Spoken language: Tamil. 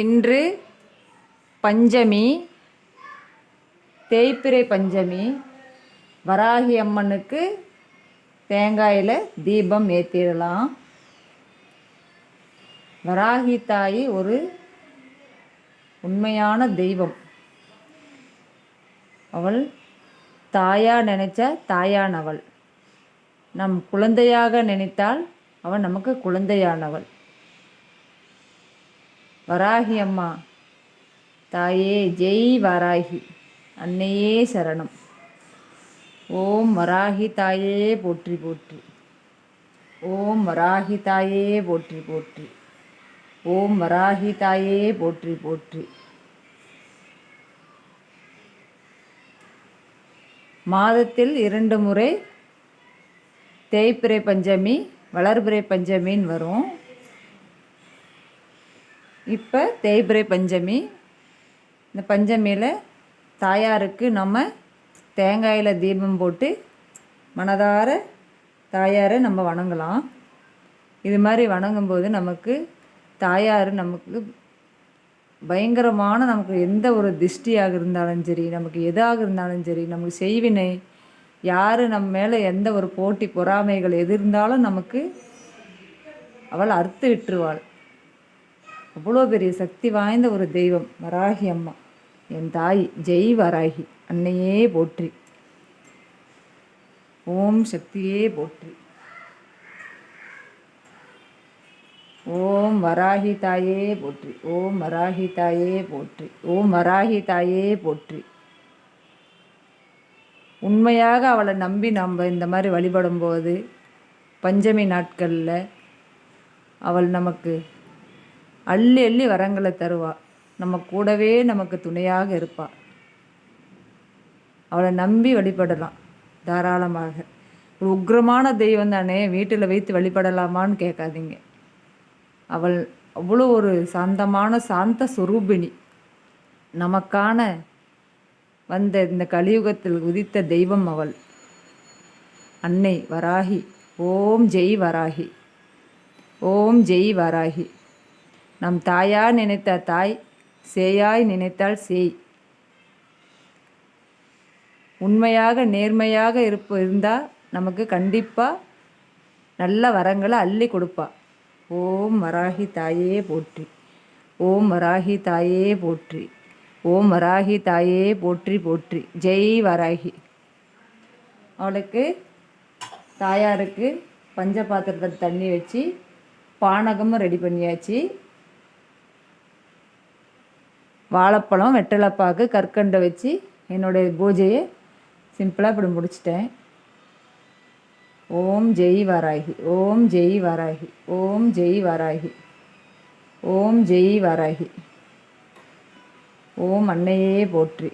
இன்று பஞ்சமி தேய்பிறை பஞ்சமி வராகி அம்மனுக்கு தேங்காயில் தீபம் ஏற்றிடலாம் வராகி தாய் ஒரு உண்மையான தெய்வம். அவள் தாயா நினைச்ச தாயானவள். நம் குழந்தையாக நினைத்தால் அவள் நமக்கு குழந்தையானவள். வராகி அம்மா. தாயே ஜெய் வராகி. அன்னையே சரணம். ஓம் வராகி தாயே போற்றி போற்றி. ஓம் வராகி தாயே போற்றி போற்றி. ஓம் வராகி தாயே போற்றி போற்றி. மாதத்தில் இரண்டு முறை தேய்பிறை பஞ்சமி வளர்பிறை பஞ்சமின்னு வரும். இப்போ தேய்பிரை பஞ்சமி. இந்த பஞ்சமியில் தாயாருக்கு நம்ம தேங்காயில் தீபம் போட்டு மனதார தாயாரை நம்ம வணங்கலாம். இது மாதிரி வணங்கும்போது நமக்கு தாயார் நமக்கு பயங்கரமான நமக்கு எந்த ஒரு திஷ்டியாக இருந்தாலும் சரி நமக்கு எதாக இருந்தாலும் சரி நமக்கு செய்வினை யார் நம்ம மேலே எந்த ஒரு போட்டி பொறாமைகள் எது இருந்தாலும் நமக்கு அவள் அறுத்து விட்டுருவாள். அவ்வளோ பெரிய சக்தி வாய்ந்த ஒரு தெய்வம் வராகி அம்மா. என் தாய் ஜெய் வராகி. அன்னையே போற்றி. ஓம் சக்தியே போற்றி. ஓம் வராகி தாயே போற்றி. ஓம் வராகி தாயே போற்றி. ஓம் வராகி தாயே போற்றி. உண்மையாக அவளை நம்பி நம்ம இந்த மாதிரி வழிபடும்போது பஞ்சமி நாட்களில் அவள் நமக்கு அள்ளி அள்ளி வரங்களை தருவா. நம்ம கூடவே நமக்கு துணையாக இருப்பாள் அவளை நம்பி வழிபடலாம் தாராளமாக. ஒரு உக்ரமான தெய்வம் தானே வீட்டில் வைத்து வழிபடலாமான்னு கேட்காதீங்க. அவள் அவ்வளோ ஒரு சாந்தமான சாந்த சுரூபிணி. நமக்கான வந்த இந்த கலியுகத்தில் உதித்த தெய்வம் அவள். அன்னை வராகி ஓம் ஜெய் வராகி. ஓம் ஜெய் வராகி. நம் தாயா நினைத்த தாய் சேயாய் நினைத்தால் சேய். உண்மையாக நேர்மையாக இருப்ப இருந்தால் நமக்கு கண்டிப்பாக நல்ல வரங்களை அள்ளி கொடுப்பா. ஓம் வராகி தாயே போற்றி. ஓம் வராகி தாயே போற்றி. ஓம் வராகி தாயே போற்றி போற்றி. ஜெய் வராகி. அவளுக்கு தாயாருக்கு பஞ்ச பாத்திரத்தில் தண்ணி வச்சு பானகமும் ரெடி பண்ணியாச்சு. வாழைப்பழம் வெட்டலைப்பாக்கு கற்கண்டை வச்சு என்னுடைய பூஜையை சிம்பிளாக இப்படி முடிச்சிட்டேன். ஓம் ஜெய் வராகி ஓம் ஜெய் வராகி ஓம் ஜெய் வராகி ஓம் ஜெய் வராகி. ஓம் அன்னையே போற்றி.